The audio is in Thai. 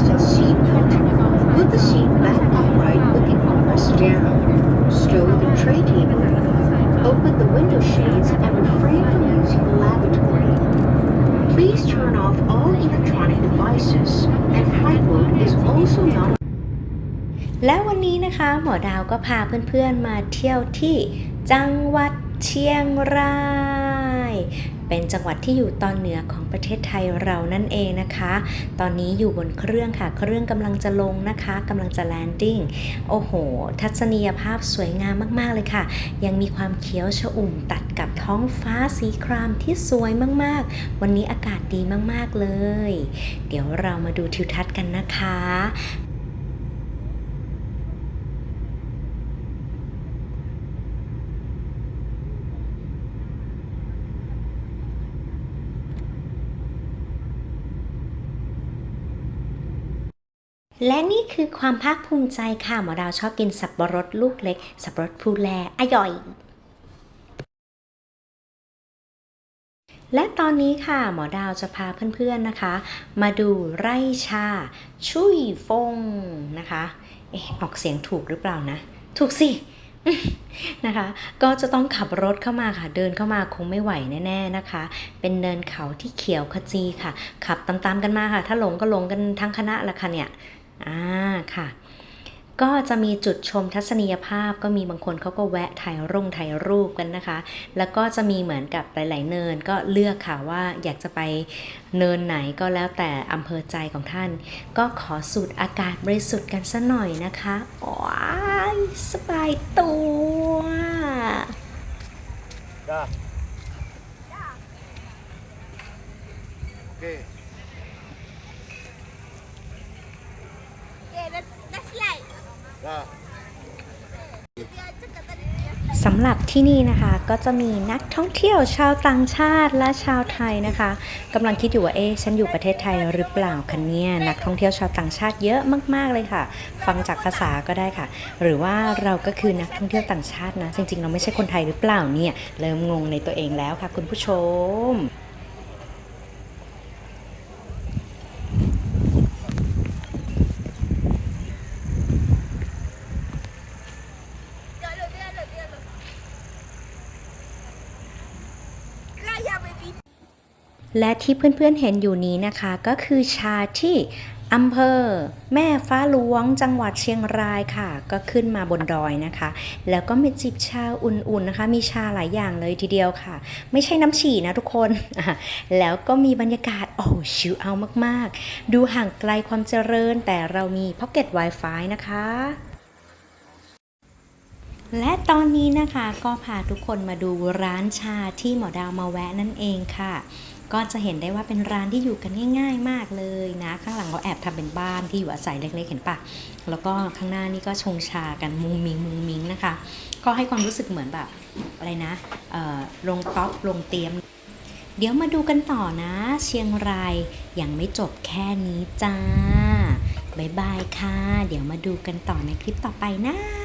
adjusted seat belt. Put the seat back upright with the armrest down. Stow the tray table. Open the window shades and refrain from using the lavatory. Please turn off all electronic devices, and flight mode is also not และวันนี้นะคะหมอดาวก็พาเพื่อนๆมาเที่ยวที่จังหวัดเชียงราย เป็นจังหวัดที่อยู่ตอนเหนือของประเทศไทยเรานั่นเองนะคะ ตอนนี้อยู่บนเครื่องค่ะ เครื่องกำลังจะลงนะคะกำลังจะแลนดิ้ง โอ้โห ทัศนียภาพสวยงามมากๆเลยค่ะ ยังมีความเขียวชอุ่มตัดกับท้องฟ้าสีครามที่สวยมากๆ วันนี้อากาศดีมากๆเลย เดี๋ยวเรามาดูทิวทัศน์กันนะคะ และนี่คือความภาคภูมิใจค่ะหมอดาวชอบกินสับปะรดลูกเล็ก สับปะรดพูแลอร่อย และตอนนี้ค่ะหมอดาวจะพาเพื่อนๆนะคะ มาดูไร่ชา ชุยฟงนะคะเอ๊ะออกเสียงถูกหรือเปล่านะ ถูกสินะคะ ก็จะต้องขับรถเข้ามาค่ะ เดินเข้ามาคงไม่ไหวแน่ ๆนะคะ เป็นเนินเขาที่เขียวขจีค่ะ ขับตามๆกันมาค่ะ ถ้าหลงก็หลงกันทั้งคณะละค่ะเนี่ย อ่าค่ะ ก็จะมีจุดชมทัศนียภาพก็มีบางคนเขาก็แวะถ่ายรุ่งถ่ายรูปกันนะคะ แล้วก็จะมีเหมือนกับหลายๆเนินก็เลือกค่ะว่าอยากจะไปเนินไหนก็แล้วแต่อำเภอใจของท่าน ก็ขอสูดอากาศบริสุทธิ์กันสัหน่อยนะคะว้ายสบายตัวจ้าโอเค สำหรับที่นี่นะคะก็จะมีนักท่องเที่ยวชาวต่างชาติและชาวไทยนะคะกำลังคิดอยู่ว่าเอ๊ะฉันอยู่ประเทศไทยหรือเปล่าคะเนี่ยนักท่องเที่ยวชาวต่างชาติเยอะมาก ๆเลยค่ะ ฟังจากภาษาก็ได้ค่ะ หรือว่าเราก็คือนักท่องเที่ยวต่างชาตินะจริงๆ เราไม่ใช่คนไทยหรือเปล่าเนี่ยเริ่มงงในตัวเองแล้วค่ะ คุณผู้ชม และที่เพื่อนๆเห็นอยู่นี้นะคะก็คือชาที่อำเภอ แม่ฟ้าหลวงจังหวัดเชียงรายค่ะ ก็ขึ้นมาบนดอยนะคะ แล้วก็มีจิบชาอุ่นๆนะคะ มีชาหลายอย่างเลยทีเดียวค่ะ ไม่ใช่น้ำฉี่นะทุกคน แล้วก็มีบรรยากาศโอ้ชิลเอามากๆ ดูห่างไกลความเจริญแต่เรามี Pocket Wi-Fi นะคะ และตอนนี้นะคะก็พาทุกคนมาดูร้านชาที่หมอดาวมาแวะนั่นเองค่ะ ก็จะเห็นได้ว่าเป็นร้านที่อยู่กันง่าย ๆ มากเลยนะ ข้างหลังเขาแอบทำเป็นบ้านที่อยู่อาศัยเล็กๆเห็นปะแล้วก็ข้างหน้านี่ก็ชงชากันมุงมิงมุงมิงนะคะ ก็ให้ความรู้สึกเหมือนแบบอะไรนะเออโรงต๊อกโรงเตียม เดี๋ยวมาดูกันต่อนะ เชียงรายยังไม่จบแค่นี้จ้าบ๊ายบายค่ะ เดี๋ยวมาดูกันต่อในคลิปต่อไปนะ